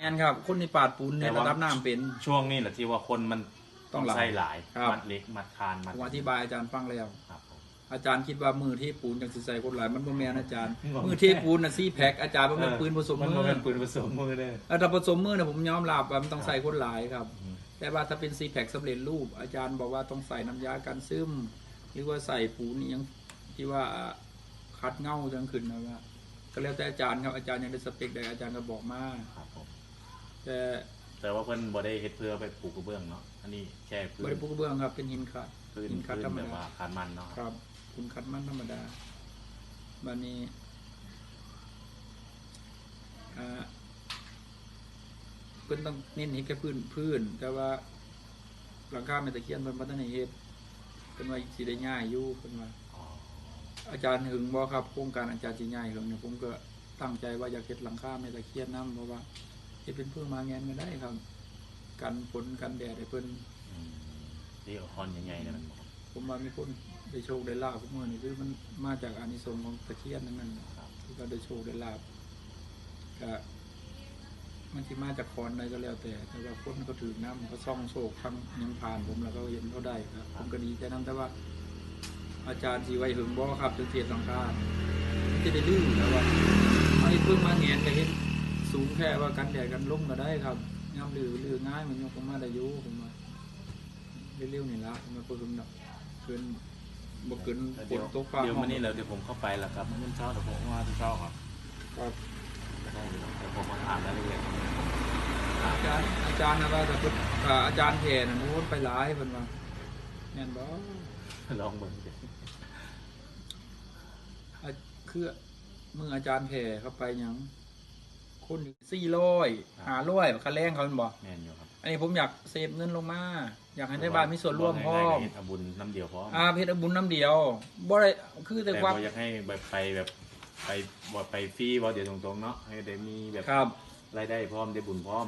แอนครับ คนในปาดปูนในแต่ระว่า ดับน้ำเป็น ช่วงนี้แหละที่ว่าคนมันต้องหลายใส่หลาย ครับ มัดเล็กมัดคานมัดผมอธิบายอาจารย์ฟังแล้ว ครับผม อาจารย์คิดว่ามือที่ปูนจังสิใส่คนหลายมันบ่แม่นอาจารย์ บ่แม่น มือที่ปูนน่ะซี่แพ็คอาจารย์บ่แม่นปืนผสมมันมืบ่อเป็นปืนผสมมือเด้อเออถ้าผสมมือเนี่ยผมยอมรับว่ามันต้องใส่คนหลายครับ อืม แต่ว่าถ้าเป็นซีแพ็คสำเร็จรูป อาจารย์บอกว่าต้องใส่น้ำยากันซึมหรือว่าใส่ปูนนี่ยังที่ว่าคัดเงาจังขึ้นนะว่าก็แล้วแต่อาจารย์ครับอาจารย์ยังได้สเปคใดอาจารย์ก็บอกมา ครับผม แต่แต่ว่าเพิ่นบ่ได้เฮ็ดเพื่อไปปลูกกระเบื้องเนาะอันนี้แค่พื้บนริปุกเบื้องครับเป็นหินขัดพื้นหินขัดพื้นธรรมแบบดาว่าคานมันเนาะครับคุณคัดมันธรรมดาบันนี้อ่าเพิ่นต้องเน้นให้แค่พื้นพื้น แต่ว่าหลังคาไม่ตะเคียนเพิ่นบ่ทันได้เฮ็ดเพิ่นว่าสิได้ง่ายอยู่เพิ่นว่า อ๋ออาจารย์หึงบ่ครับโครงการอาจารย์สิง่ายหึงเนี่ยผมก็ตั้งใจว่าอยากเฮ็ดหลังคาไม่ตะเคียนนํเพราะว่า เฮ็ดเป็นเพื่อมาแงนก็ได้ครับ กันฝนกันแดดให้เพิ่นอืมที่เอาคอนใหญ่ๆเนี่ยมันบ่ผมว่ามีคนได้โชคได้ลาบพวกมือนี่คือมันมาจากอานิสงส์ของตะเคียนนั่นนั่นครับที่ก็ได้โชคได้ลาบก็มันที่มาจากคอนใดก็แล้วแต่ แต่ว่าคนเขาถือน้ำเขาซ่องโชคทั้งยังผ่านผมแล้วก็เห็นเขาได้ครับผมก็ดีใจน้ำแต่ว่า อาจารย์สีไว้หึงบ่ครับถึงเทียนหลังคามันจะได้ลื่นแล้วว่าไอ้เพิ่งมาแงนก็เห็น สูงแค่ว่ากันแดดกันลมก็ได้ครับย่ำลือลือง่ายมันยกผมมาได้อยู่ผมว่าเร็วๆนี่ละผมมาเพิ่มดอกเกินบ่เกินฝเดี๋ยวนตกฟ้าเดี๋ยวห้องมันนี่แล้วเดี๋ยวผมเข้าไปแล้วครับมันเช้าเดี๋ยวผมมาทุกเช้าครับครับก็ได้อยู่เดี๋ยวผมมาอ่านรายละเอียดอาจารย์อาจารย์นะว่าแต่เพิ่นอ่าอาจารย์แทนน่ะโน้นไปหลายเพิ่นว่าแม่นบ่ลองเบิ่งดิอะคือมืออาจารย์แผ่เข้าไปหยัง คน400 500ค่าแรงเขาแม่นบ่แม่นอยู่ครับอันนี้ผมอยากเซฟเงินลงมา อยากให้ได้บ้านมีส่วนร่วมพร้อมเฮ็ดทำบุญน้ำเดียวพร้อมอาเพชรบุญน้ำเดียวบ่ได้คือแต่แต่ว่าบ่อยากให้แบบไปแบบไปบ่ไปฟรีบ่เดี๋ยวตรงๆเนาะให้ได้มีแบบครับ รายได้พร้อมได้บุญพร้อม